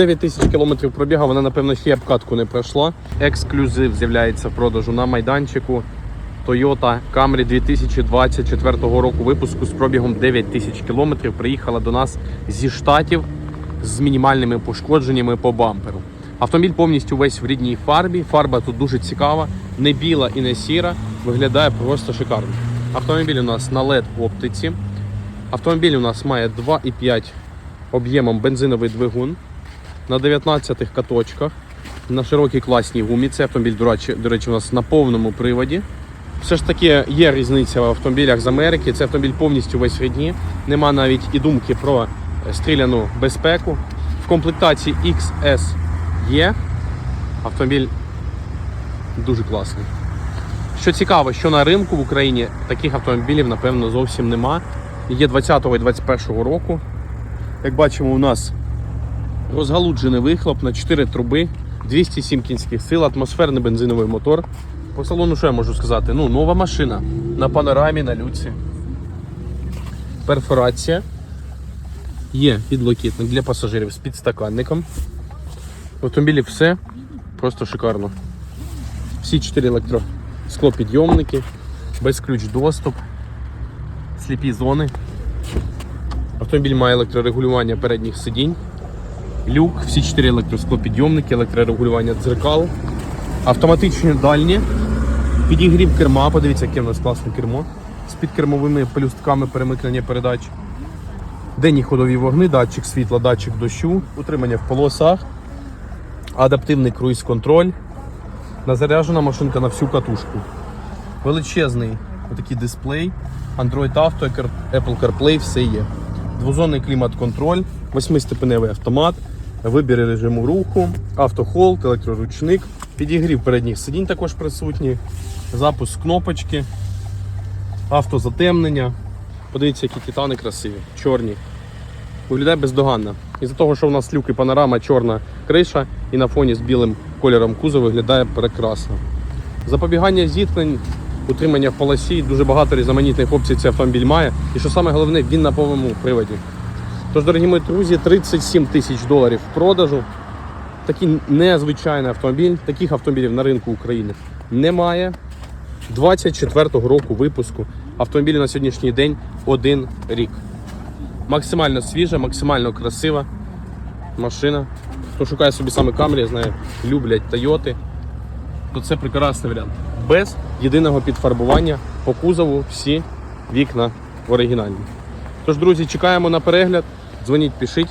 9 тисяч кілометрів пробігла, вона, напевно, ще обкатку не пройшла. Ексклюзив з'являється в продажу на майданчику. Toyota Camry 2024 року випуску з пробігом 9 тисяч кілометрів. Приїхала до нас зі штатів з мінімальними пошкодженнями по бамперу. Автомобіль повністю весь в рідній фарбі. Фарба тут дуже цікава, не біла і не сіра. Виглядає просто шикарно. Автомобіль у нас на LED оптиці. Автомобіль у нас має 2,5 об'ємом бензиновий двигун на 19 каточках, на широкій класній гумі. Цей автомобіль, до речі, у нас на повному приводі. Все ж таки є різниця в автомобілях з Америки. Цей автомобіль повністю весь рідні. Нема навіть і думки про е, стріляну безпеку. В комплектації XS є. Автомобіль дуже класний. Що цікаво, що на ринку в Україні таких автомобілів, напевно, зовсім нема. Є 20-го і 21-го року. Як бачимо, у нас розгалуджений вихлоп на 4 труби, 207 кінських сил, атмосферний бензиновий мотор. По салону, що я можу сказати? Ну, нова машина на панорамі, на люці. Перфорація. Є підлокітник для пасажирів з підстаканником. В автомобілі все просто шикарно. Всі 4 електросклопідйомники, безключ доступ, сліпі зони. Автомобіль має електрорегулювання передніх сидінь, люк, всі 4 електросклопідйомники, електрорегулювання дзеркал, автоматичні дальні, підігрів керма. Подивіться, яке в нас класне кермо з підкермовими пелюстками перемикнення передач. Денні ходові вогни, датчик світла, датчик дощу, утримання в полосах, адаптивний круїз-контроль. Назаряжена машинка на всю катушку. Величезний отакий дисплей, Android Auto, Apple CarPlay, все є. Двозонний клімат-контроль, восьмистепеневий автомат, вибір режиму руху, автохолд, електроручник, підігрів передніх сидінь також присутні, запуск кнопочки, автозатемнення. Подивіться, які титани красиві, чорні. Виглядає бездоганно. Із-за того, що у нас люк і панорама, чорна криша, і на фоні з білим кольором кузов виглядає прекрасно. Запобігання зіткнень, утримання в полосі, дуже багато різноманітних опцій цей автомобіль має. І що саме головне, він на повному приводі. Тож, дорогі мої друзі, 37 тисяч доларів в продажу. Такий незвичайний автомобіль, таких автомобілів на ринку України немає. 24-го року випуску. Автомобілю на сьогоднішній день один рік. Максимально свіжа, максимально красива машина. Хто шукає собі саме я знаю, люблять Тойоти, то це прекрасний варіант. Без єдиного підфарбування по кузову всі вікна оригінальні. Тож, друзі, чекаємо на перегляд. Дзвоніть, пишіть.